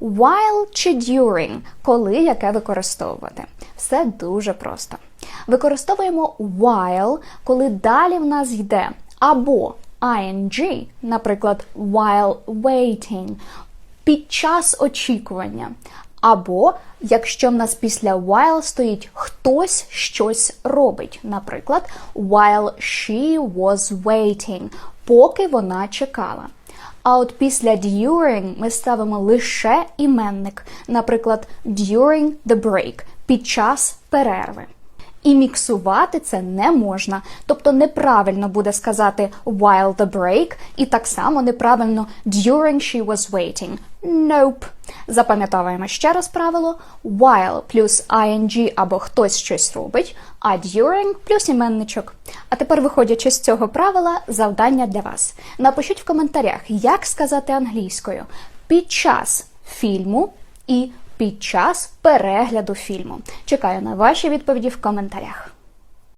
while чи during, коли яке використовувати. Все дуже просто. Використовуємо while, коли далі в нас йде або ing, наприклад, while waiting, під час очікування. Або якщо в нас після while стоїть хтось щось робить, наприклад, while she was waiting, поки вона чекала. А от після during ми ставимо лише іменник, наприклад, during the break, під час перерви. І міксувати це не можна. Тобто неправильно буде сказати while the break, і так само неправильно during she was waiting. Nope. Запам'ятовуємо ще раз правило while плюс ing або хтось щось робить, а during плюс іменничок. А тепер, виходячи з цього правила, завдання для вас. Напишіть в коментарях, як сказати англійською під час фільму і під час перегляду фільму. Чекаю на ваші відповіді в коментарях.